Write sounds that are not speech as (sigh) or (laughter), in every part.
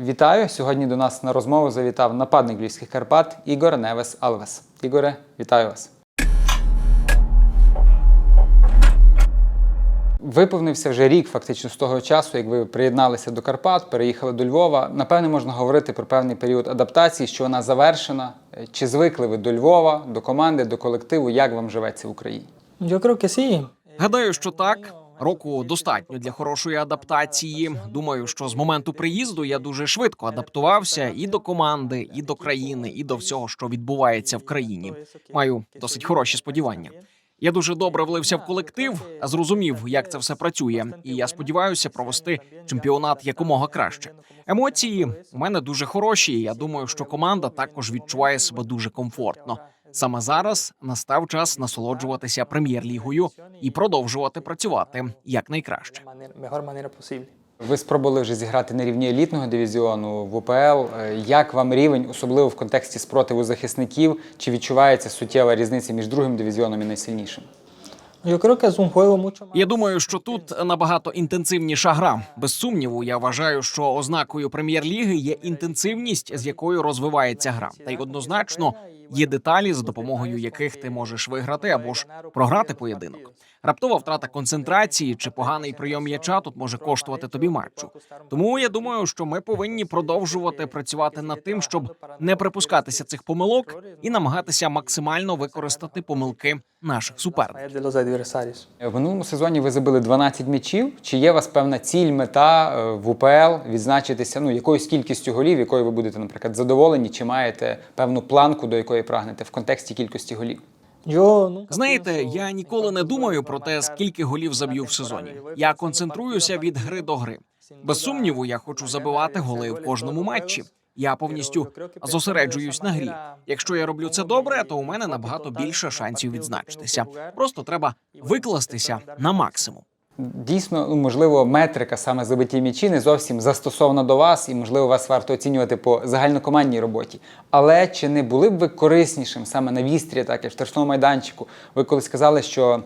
Вітаю! Сьогодні до нас на розмову завітав нападник Львівських Карпат Ігор Невес Алвес. Ігоре, вітаю вас. Виповнився вже рік фактично з того часу, як ви приєдналися до Карпат, переїхали до Львова. Напевне, можна говорити про певний період адаптації, що вона завершена. Чи звикли ви до Львова, до команди, до колективу? Як вам живеться в Україні? Гадаю, що так. Року достатньо для хорошої адаптації. Думаю, що з моменту приїзду я дуже швидко адаптувався і до команди, і до країни, і до всього, що відбувається в країні. Маю досить хороші сподівання. Я дуже добре влився в колектив, зрозумів, як це все працює, і я сподіваюся провести чемпіонат якомога краще. Емоції у мене дуже хороші. Я думаю, що команда також відчуває себе дуже комфортно. Саме зараз настав час насолоджуватися прем'єр-лігою і продовжувати працювати якнайкраще. Ви спробували вже зіграти на рівні елітного дивізіону в УПЛ. Е, Як вам рівень, особливо в контексті спротиву захисників? Чи відчувається суттєва різниця між другим дивізіоном і найсильнішим? Más. Я думаю, що тут набагато інтенсивніша гра. Без сумніву, я вважаю, що ознакою прем'єр-ліги є інтенсивність, з якою розвивається гра, та й однозначно є деталі, за допомогою яких ти можеш виграти або ж програти поєдинок. Раптова втрата концентрації чи поганий прийом м'яча тут може коштувати тобі матчу. Тому я думаю, що ми повинні продовжувати працювати над тим, щоб не припускатися цих помилок і намагатися максимально використати помилки наших суперників. adversarios. В минулому сезоні ви забили 12 м'ячів. Чи є у вас певна ціль, мета е, в УПЛ відзначитися ну, якоюсь кількістю голів, якою ви будете, наприклад, задоволені, чи маєте певну планку, до якої прагнете в контексті кількості голів? Знаєте, я ніколи не думаю про те, скільки голів заб'ю в сезоні. Я концентруюся від гри до гри. Без сумніву, я хочу забивати голи в кожному матчі. Я повністю зосереджуюсь на грі. Якщо я роблю це добре, то у мене набагато більше шансів відзначитися. Просто треба викластися на максимум. Дійсно, ну, можливо, метрика саме забиті м'ячі не зовсім застосована до вас, і можливо вас варто оцінювати по загальнокомандній роботі. Але чи не були б ви кориснішим саме на вістрі, так і в штрафному майданчику? Ви колись сказали, що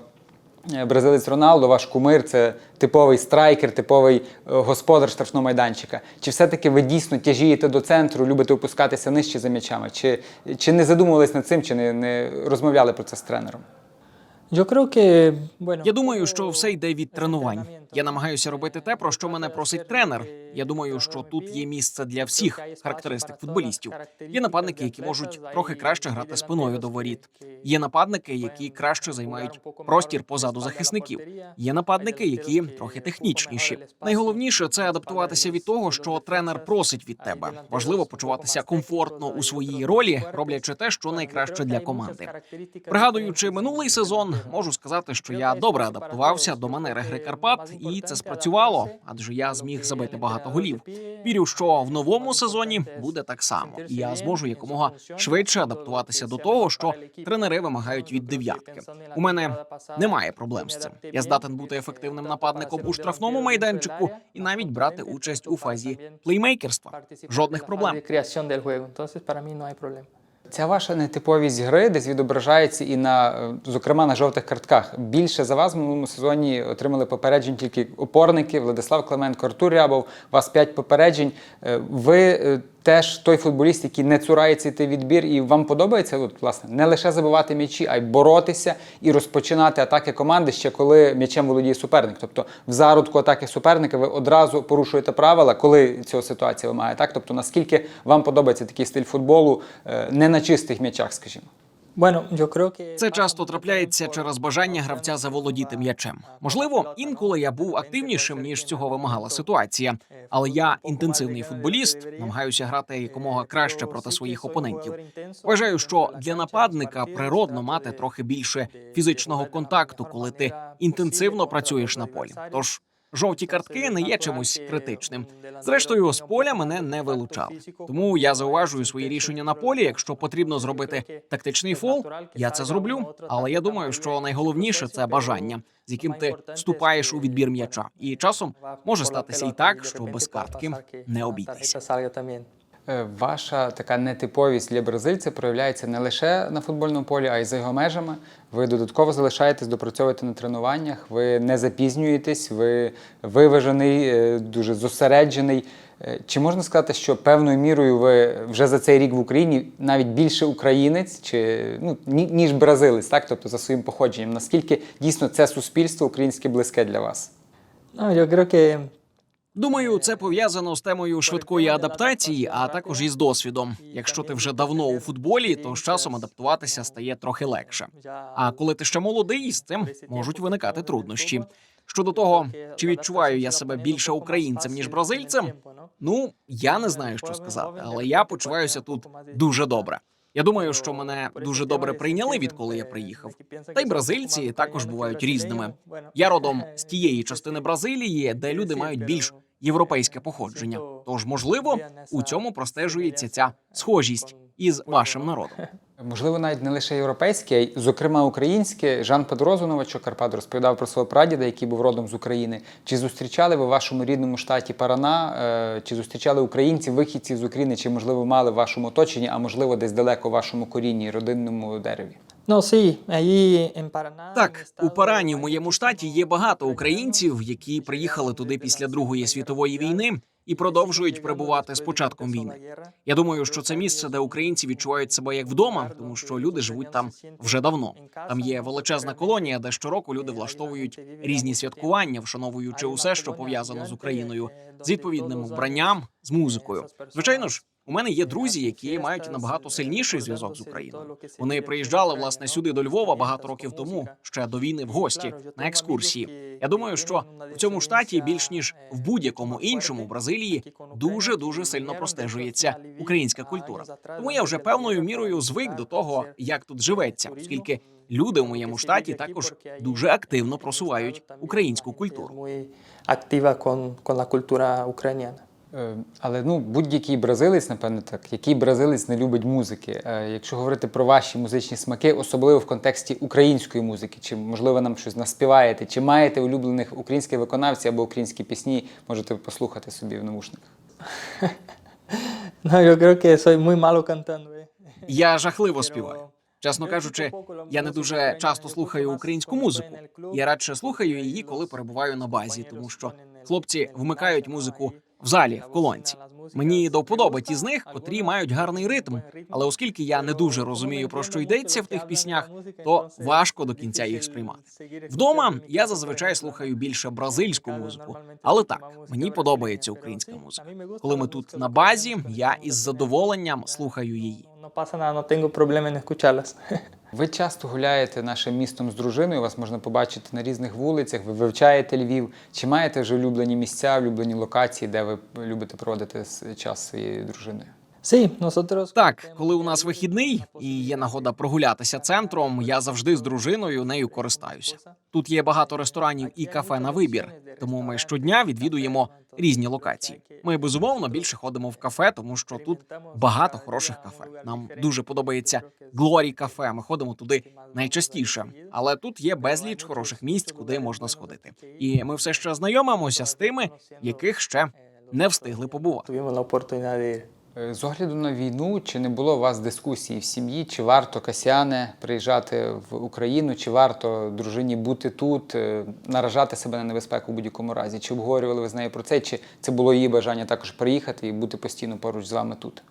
е, бразилець Роналдо, ваш кумир, це типовий страйкер, типовий е, господар штрафного майданчика. Чи все-таки ви дійсно тяжієте до центру, любите опускатися нижче за м'ячами? Чи, чи не задумувались над цим, чи не, не розмовляли про це з тренером? Yo creo que bueno. Я думаю, що все йде від тренувань. Я намагаюся робити те, про що мене просить тренер. Я думаю, що тут є місце для всіх характеристик футболістів. Є нападники, які можуть трохи краще грати спиною до воріт. Є нападники, які краще займають простір позаду захисників. Є нападники, які трохи технічніші. Найголовніше це адаптуватися від того, що тренер просить від тебе. Важливо почуватися комфортно у своїй ролі, роблячи те, що найкраще для команди. Пригадуючи минулий сезон, можу сказати, що я добре адаптувався до манери гри Карпат, і це спрацювало, адже я зміг забити багато голів. Вірю, що в новому сезоні буде так само, і я зможу якомога швидше адаптуватися до того, що тренери вимагають від дев'ятки. У мене немає проблем з цим. Я здатен бути ефективним нападником у штрафному майданчику і навіть брати участь у фазі плеймейкерства. Жодних проблем. Ця ваша нетиповість гри десь відображається і на, е, зокрема, на жовтих картках. Більше за вас в минулому сезоні отримали попереджень тільки опорники Владислав Клименко, Артур Рябов. Вас п'ять попереджень. Е, Ви е, теж той футболіст, який не цурається йти відбір, і вам подобається от, власне не лише забивати м'ячі, а й боротися і розпочинати атаки команди ще коли м'ячем володіє суперник. Тобто в зародку атаки суперника ви одразу порушуєте правила, коли цього ситуація вимагає. Так, тобто наскільки вам подобається такий стиль футболу е, не на чистих м'ячах, скажімо. Це часто трапляється через бажання гравця заволодіти м'ячем. Можливо, інколи я був активнішим ніж цього вимагала ситуація, але я інтенсивний футболіст, намагаюся грати якомога краще проти своїх опонентів. Вважаю, що для нападника природно мати трохи більше фізичного контакту, коли ти інтенсивно працюєш на полі. Тож жовті картки не є чимось критичним. Зрештою, з поля мене не вилучали. Тому я зауважую свої рішення на полі. Якщо потрібно зробити тактичний фол, я це зроблю. Але я думаю, що найголовніше це бажання, з яким ти вступаєш у відбір м'яча. І часом може статися і так, що без картки не обійтися. Е, Ваша така нетиповість для бразильця проявляється не лише на футбольному полі, а й за його межами. Ви додатково залишаєтесь допрацьовувати на тренуваннях, ви не запізнюєтесь, ви виважений, е, дуже зосереджений. Е, Чи можна сказати, що певною мірою ви вже за цей рік в Україні навіть більше українець, чи ну ніж бразилець, так тобто за своїм походженням? Наскільки дійсно це суспільство українське близьке для вас? No, yo creo que Думаю, це пов'язано з темою швидкої адаптації, а також із досвідом. Якщо ти вже давно у футболі, то з часом адаптуватися стає трохи легше. А коли ти ще молодий, з цим можуть виникати труднощі. Щодо того, чи відчуваю я себе більше українцем ніж бразильцем? Ну я не знаю, що сказати, але я почуваюся тут дуже добре. Я думаю, що мене дуже добре прийняли, відколи я приїхав. Та й бразильці також бувають різними. Я родом з тієї частини Бразилії, де люди мають більш європейське походження. Тож, можливо, у цьому простежується ця схожість із вашим народом. (laughs) Можливо, навіть не лише європейське, а й, зокрема українське. Жан Педрозу Новачок Карпат розповідав про свого прадіда, який був родом з України. Чи зустрічали ви в вашому рідному штаті Парана? е, Чи зустрічали українців, вихідців з України? Чи можливо мали в вашому оточенні, а можливо, десь далеко в вашому корінні, родинному дереві? Allí. Так, у Парані в моєму штаті є багато українців, які приїхали туди після Другої світової війни і продовжують перебувати з початком війни. Я думаю, що це місце, де українці відчувають себе як вдома, тому що люди живуть там вже давно. Там є величезна колонія, де щороку люди влаштовують різні святкування, вшановуючи усе, що пов'язано з Україною, з відповідним вбранням, з музикою. Звичайно ж, у мене є друзі, які мають набагато сильніший зв'язок з Україною. Вони приїжджали власне сюди до Львова багато років тому, ще до війни в гості на екскурсії. Я думаю, що в цьому штаті більш ніж в будь-якому іншому в Бразилії дуже дуже сильно простежується українська культура. Тому я вже певною мірою звик до того, як тут живеться, оскільки люди в моєму штаті також дуже активно просувають українську культуру. Muy activa con, con Е, Але ну будь-який бразилець, напевно, так, який бразилець не любить музики. Е, Якщо говорити про ваші музичні смаки, особливо в контексті української музики, чи можливо нам щось наспіваєте, чи маєте улюблених українських виконавців або українські пісні, можете послухати собі в навушниках. No, yo creo que soy muy malo eh. Я жахливо співаю. Чесно кажучи, я не дуже часто слухаю українську музику. Я радше слухаю її, коли перебуваю на базі, тому що хлопці вмикають музику в залі в колонці. Мені до вподоби ті з них, котрі мають гарний ритм. Але оскільки я не дуже розумію про що йдеться в тих піснях, то важко до кінця їх сприймати. Вдома я зазвичай слухаю більше бразильську музику, але так мені подобається українська музика. Коли ми тут на базі, я із задоволенням слухаю її. No pasa nada, no tengo problema. (laughs) Ви часто гуляєте нашим містом з дружиною, вас можна побачити на різних вулицях, ви вивчаєте Львів. Чи маєте вже улюблені місця, улюблені локації, де ви любите проводити час своєю дружиною? Nosotros. Так, коли у нас вихідний і є нагода прогулятися центром, я завжди з дружиною нею користаюся. Тут є багато ресторанів і кафе на вибір, тому ми щодня відвідуємо різні локації. Ми безумовно більше ходимо в кафе, тому що тут багато хороших кафе. Нам дуже подобається Глорі кафе. Ми ходимо туди найчастіше, але тут є безліч хороших місць, куди можна сходити. І ми все ще знайомимося з тими, яких ще не встигли побувати. Е, З огляду на війну, чи не було у вас дискусії в сім'ї, чи варто Касяне приїжджати в Україну, чи варто дружині бути тут, е, наражати себе на небезпеку в будь-якому разі? Чи обговорювали ви з нею про це? Чи це було її бажання також приїхати і бути постійно поруч з вами тут?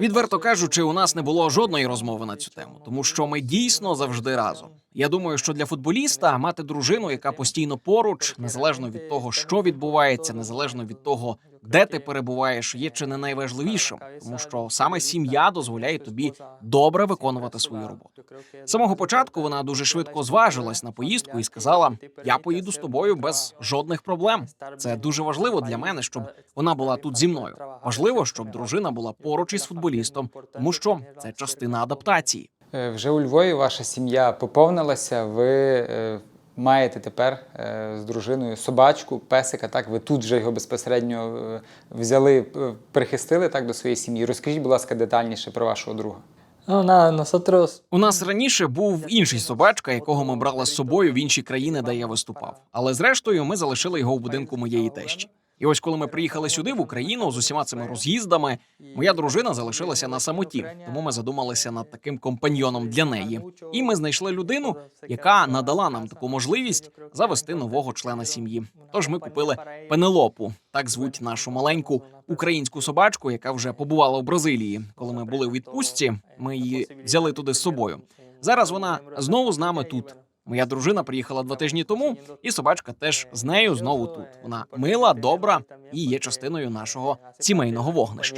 Відверто кажучи, у нас не було жодної розмови на цю тему, тому що ми дійсно завжди разом. Я думаю, що для футболіста мати дружину, яка постійно поруч, незалежно від того, що відбувається, незалежно від того, де ти перебуваєш, є чи не найважливішим, тому що саме сім'я дозволяє тобі добре виконувати свою роботу. З самого початку вона дуже швидко зважилась на поїздку і сказала: Я поїду з тобою без жодних проблем. Це дуже важливо для мене, щоб вона була тут зі мною. Важливо, щоб дружина була поруч із футболістом, тому що це частина адаптації. Е, Вже у Львові ваша сім'я поповнилася. Ви е, маєте тепер е, з дружиною собачку, песика. Так, ви тут вже його безпосередньо взяли, прихистили так до своєї сім'ї. Розкажіть, будь ласка, детальніше про вашого друга. Nada. У нас раніше був інший собачка, якого ми брали з собою в інші країни, де я виступав. Але зрештою, ми залишили його в будинку моєї тещі. І ось коли ми приїхали сюди, в Україну, з усіма цими роз'їздами, моя дружина залишилася на самоті, тому ми задумалися над таким компаньйоном для неї. І ми знайшли людину, яка надала нам таку можливість завести нового члена сім'ї. Тож ми купили Пенелопу, так звуть нашу маленьку українську собачку, яка вже побувала в Бразилії. Коли ми були у відпустці, ми її взяли туди з собою. Зараз вона знову з нами тут. Моя дружина приїхала два тижні тому, і собачка теж з нею знову тут. Вона мила, добра і є частиною нашого сімейного вогнища.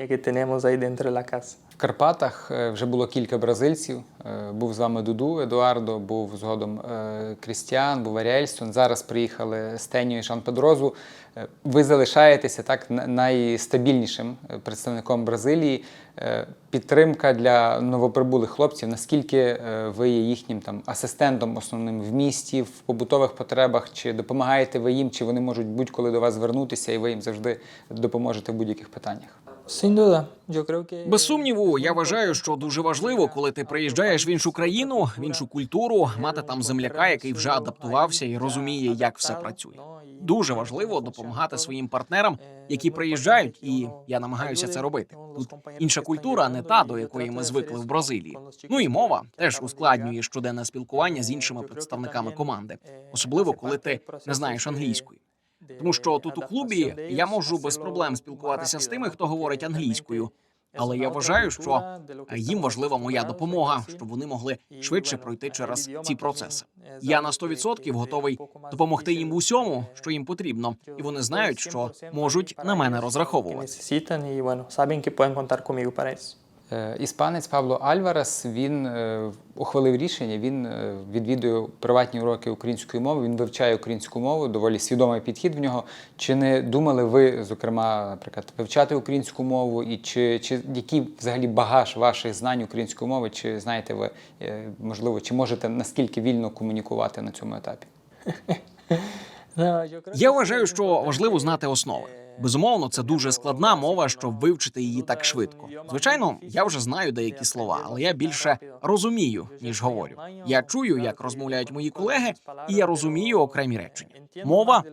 В Карпатах е, вже було кілька бразильців. Е, Був з вами Дуду Едуардо, був згодом е, Крістіан, був Аріельсон. Зараз приїхали Стеню і Шан Педрозу. Е, Ви залишаєтеся так на- найстабільнішим е, представником Бразилії. Е, Підтримка для новоприбулих хлопців. Наскільки ви є їхнім там асистентом основним в місті, в побутових потребах? Чи допомагаєте ви їм, чи вони можуть будь-коли до вас звернутися, і ви їм завжди допоможете в будь-яких питаннях? Без сумніву, я вважаю, що дуже важливо, коли ти приїжджаєш в іншу країну, в іншу культуру, мати там земляка, який вже адаптувався і розуміє, як все працює. Дуже важливо допомагати своїм партнерам, які приїжджають, і я намагаюся це робити. Тут інша культура, не та до якої ми звикли в Бразилії. Ну і мова теж ускладнює щоденне спілкування з іншими представниками команди, особливо коли ти не знаєш англійської. Тому що тут у клубі я можу без проблем спілкуватися з тими, хто говорить англійською. Але я вважаю, що їм важлива моя допомога, щоб вони могли швидше пройти через ці процеси. Я на 100% готовий допомогти їм в усьому, що їм потрібно, і вони знають, що можуть на мене розраховувати. Е, Іспанець Пабло Альварес він е, ухвалив рішення. Він е, відвідує приватні уроки української мови. Він вивчає українську мову. Доволі свідомий підхід в нього. Чи не думали ви, зокрема, наприклад, вивчати українську мову, і чи, чи який взагалі багаж ваших знань української мови? Чи знаєте ви можливо, чи можете наскільки вільно комунікувати на цьому етапі? (laughs) Я вважаю, що важливо знати основи. Безумовно, це дуже складна мова, щоб вивчити її так швидко. Звичайно, я вже знаю деякі слова, але я більше розумію ніж говорю. Я чую, як розмовляють мої колеги, і я розумію окремі речення. Мова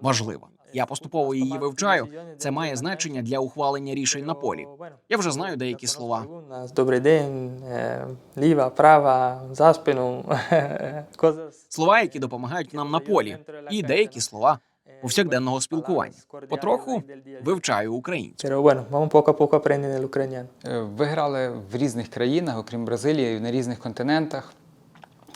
важлива. Я поступово її вивчаю. Це має значення для ухвалення рішень на полі. Я вже знаю деякі слова. Добрий день, е, ліва, права, за спину. (laughs) Слова, які допомагають нам на полі, і деякі слова повсякденного спілкування. Потроху вивчаю українську. Е, Ви грали в різних країнах, окрім Бразилії, на різних континентах.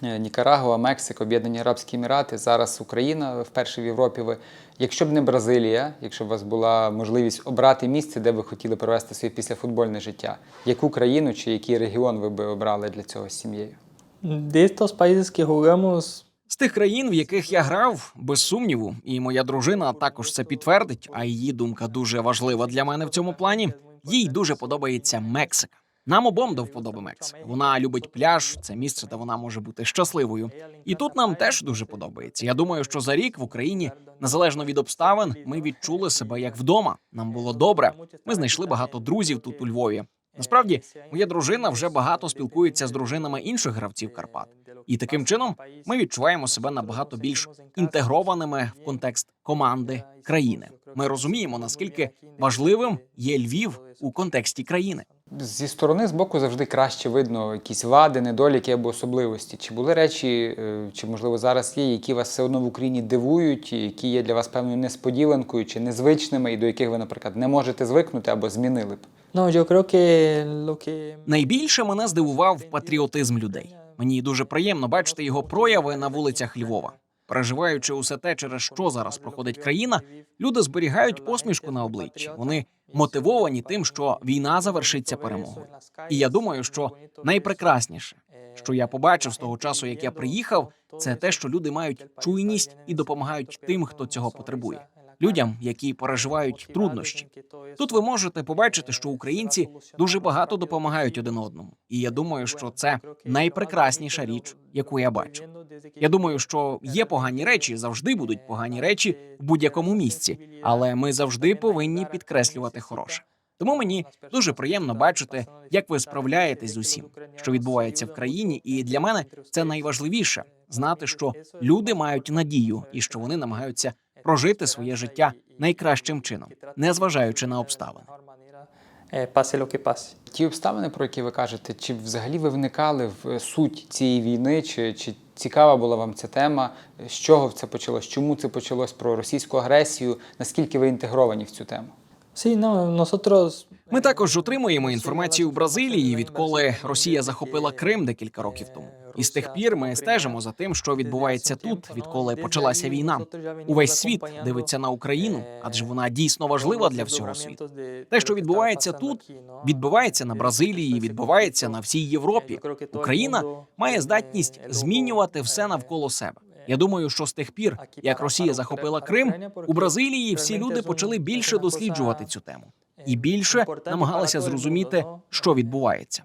Е, Нікарагуа, Мексика, Об'єднані Арабські Емірати, зараз Україна вперше в Європі. Ви, якщо б не Бразилія, якщо б у вас була можливість обрати місце, де ви хотіли провести своє післяфутбольне життя, яку країну чи який регіон ви би обрали для цього з сім'єю? De estos países que jugamos, З тих країн, в яких я грав, без сумніву, і моя дружина також це підтвердить. А її думка дуже важлива для мене в цьому плані. Їй дуже подобається Мексика. Нам обом до вподоби Мексика. Вона любить пляж, це місце, де вона може бути щасливою. І тут нам теж дуже подобається. Я думаю, що за рік в Україні, незалежно від обставин, ми відчули себе як вдома. Нам було добре. Ми знайшли багато друзів тут у Львові. Насправді, моя дружина вже багато спілкується з дружинами інших гравців Карпат. І таким чином ми відчуваємо себе набагато більш інтегрованими в контекст команди країни. Ми розуміємо наскільки важливим є Львів у контексті країни. Зі сторони з боку завжди краще видно якісь вади, недоліки або особливості. Чи були речі, е, чи можливо зараз є, які вас все одно в Україні дивують, які є для вас певною несподіванкою чи незвичними, і до яких ви, наприклад, не можете звикнути або змінили б? que Найбільше мене здивував патріотизм людей. Мені дуже приємно бачити його прояви на вулицях Львова. Переживаючи усе те, через що зараз проходить країна, люди зберігають посмішку на обличчі. Вони мотивовані тим, що війна завершиться перемогою. І я думаю, що найпрекрасніше, що я побачив з того часу, як я приїхав, це те, що люди мають чуйність і допомагають тим, хто цього потребує. Людям, які переживають труднощі. Тут ви можете побачити, що українці дуже багато допомагають один одному, і я думаю, що це найпрекрасніша річ, яку я бачу. Я думаю, що є погані речі, завжди будуть погані речі в будь-якому місці, але ми завжди повинні підкреслювати хороше. Тому мені дуже приємно бачити, як ви справляєтесь з усім, що відбувається в країні, і для мене це найважливіше знати, що люди мають надію і що вони намагаються прожити своє життя найкращим чином, незважаючи на обставини. Ті обставини, про які ви кажете, чи взагалі ви вникали в суть цієї війни, чи, чи цікава була вам ця тема? З чого це почалось? Чому це почалось про російську агресію? Наскільки ви інтегровані в цю тему? Ми також отримуємо інформацію в Бразилії, відколи Росія захопила Крим декілька років тому. І з тих пір ми стежимо за тим, що відбувається тут, відколи почалася війна. Увесь світ дивиться на Україну, адже вона дійсно важлива для всього світу. Те, що відбувається тут, відбувається на Бразилії, відбувається на всій Європі. Україна має здатність змінювати все навколо себе. Я думаю, що з тих пір, як Росія захопила Крим, у Бразилії всі люди почали більше досліджувати цю тему і більше намагалися зрозуміти, що відбувається.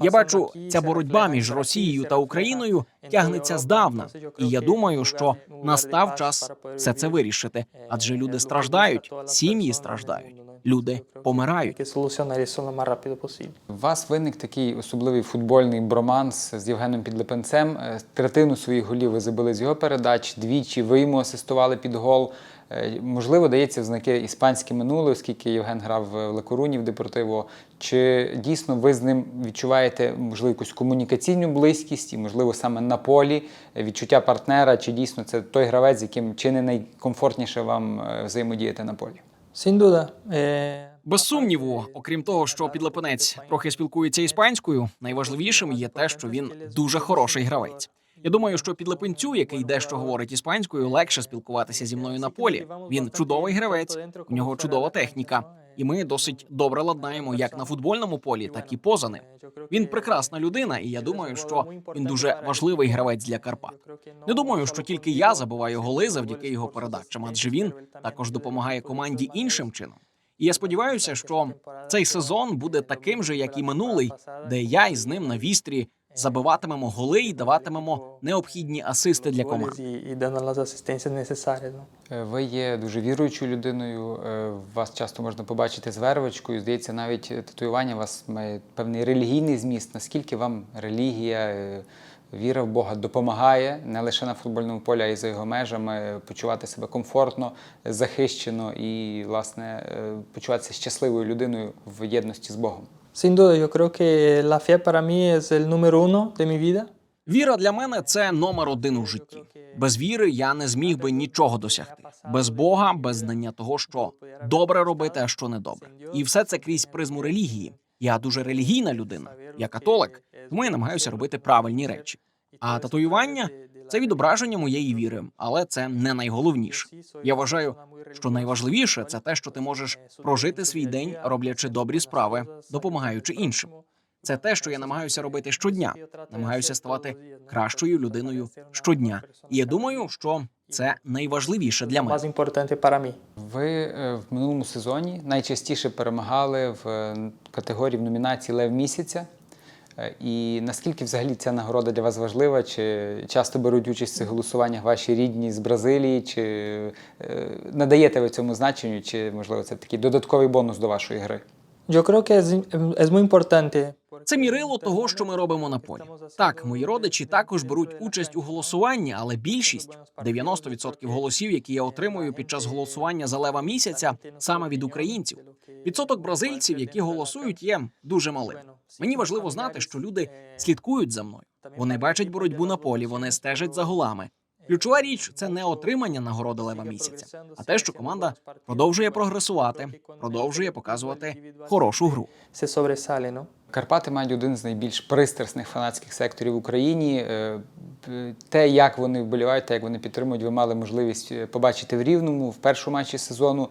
Я бачу, ця боротьба між Росією та Україною тягнеться здавна, і я думаю, що настав час все це вирішити, адже люди страждають, сім'ї страждають, люди помирають. У вас виник такий особливий футбольний броманс з Євгеном Підлипенцем. Е, Третину своїх голів ви забили з його передач, двічі ви йому асистували під гол. Е, Можливо, дається в знаки іспанське минуле, оскільки Євген грав в Лекоруні в Депортиво. Чи дійсно ви з ним відчуваєте можливо якусь комунікаційну близькість і, можливо, саме на полі е, відчуття партнера, чи дійсно це той гравець, з яким чи не найкомфортніше вам е, взаємодіяти на полі? Duda. eh, Без сумніву, окрім того, що підлепенець трохи спілкується іспанською, найважливішим є те, що він дуже хороший гравець. Я думаю, що підлепенцю, який дещо говорить іспанською, легше спілкуватися зі мною на полі. Він чудовий гравець, у нього чудова техніка, і ми досить добре ладнаємо як на футбольному полі, так і поза ним. Він прекрасна людина, і я думаю, що він дуже важливий гравець для Карпат. Не думаю, що тільки я забиваю голи завдяки його передачам, адже він також допомагає команді іншим чином. І я сподіваюся, що цей сезон буде таким же, як і минулий, де я із ним на вістрі забиватимемо голи і даватимемо необхідні асисти для necesarias. ¿no? Е, Ви є дуже віруючою людиною. е, Вас часто можна побачити з вервочкою. Здається, навіть татуювання у вас має певний релігійний зміст. Наскільки вам релігія, е, віра в Бога допомагає не лише на футбольному полі, а й за його межами почувати себе комфортно, захищено і, власне, почуватися щасливою людиною в єдності з Богом? Sin duda, yo creo que la fe para mí es el número uno de mi vida. Віра для мене це номер один у житті. Без віри я не зміг би нічого досягти. Без Бога, без знання того, що добре робити, а що не добре. І все це крізь призму релігії. Я дуже релігійна людина, я католик, тому я намагаюся робити правильні речі. А татуювання це відображення моєї віри, але це не найголовніше. Я вважаю, що найважливіше це те, що ти можеш прожити свій день, роблячи добрі справи, допомагаючи іншим. Це те, що я намагаюся робити щодня. Намагаюся ставати кращою людиною щодня. І я думаю, що це найважливіше для мене. Ви е, в минулому сезоні найчастіше перемагали в е, категорії в номінації Лев місяця. Е, І наскільки взагалі ця нагорода для вас важлива? Чи часто беруть участь в цих голосуваннях ваші рідні з Бразилії? Чи е, надаєте ви цьому значенню, чи можливо це такий додатковий бонус до вашої гри? Yo creo que es, es muy importante. Це мірило того, що ми робимо на полі. Так, мої родичі також беруть участь у голосуванні, але більшість 90% голосів, які я отримую під час голосування за лева місяця, саме від українців. Відсоток бразильців, які голосують, є дуже малим. Мені важливо знати, що люди слідкують за мною. Вони бачать боротьбу на полі, вони стежать за голами. Ключова річ це не отримання нагороди лева місяця, а те, що команда продовжує прогресувати, продовжує показувати хорошу гру. Карпати мають один з найбільш пристрасних фанатських секторів в Україні. Е, Те, як вони вболівають, те, як вони підтримують, ви мали можливість е, побачити в Рівному в першому матчі сезону.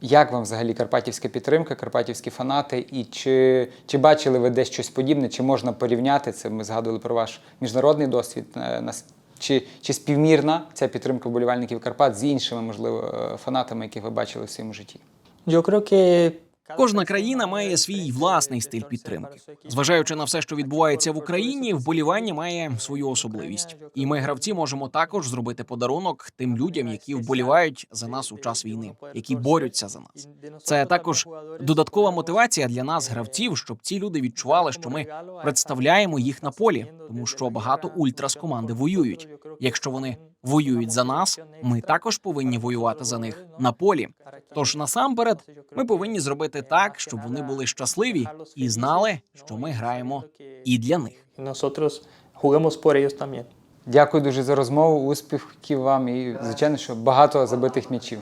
Як вам взагалі карпатівська підтримка, карпатівські фанати? І чи, чи бачили ви десь щось подібне? Чи можна порівняти це? Ми згадували про ваш міжнародний досвід. Е, Чи, чи співмірна ця підтримка вболівальників Карпат з іншими, можливо, фанатами, яких ви бачили в своєму житті? Creo que Кожна країна має свій власний стиль підтримки. Зважаючи на все, що відбувається в Україні, вболівання має свою особливість, і ми, гравці, можемо також зробити подарунок тим людям, які вболівають за нас у час війни, які борються за нас. Це також додаткова мотивація для нас, гравців, щоб ці люди відчували, що ми представляємо їх на полі, тому що багато ультра з команди воюють. Якщо вони воюють за нас, ми також повинні воювати за них на полі. Тож насамперед, ми повинні зробити так, щоб вони були щасливі і знали, що ми граємо і для них. Дякую дуже за розмову, успіхів вам і, звичайно, що багато забитих м'ячів.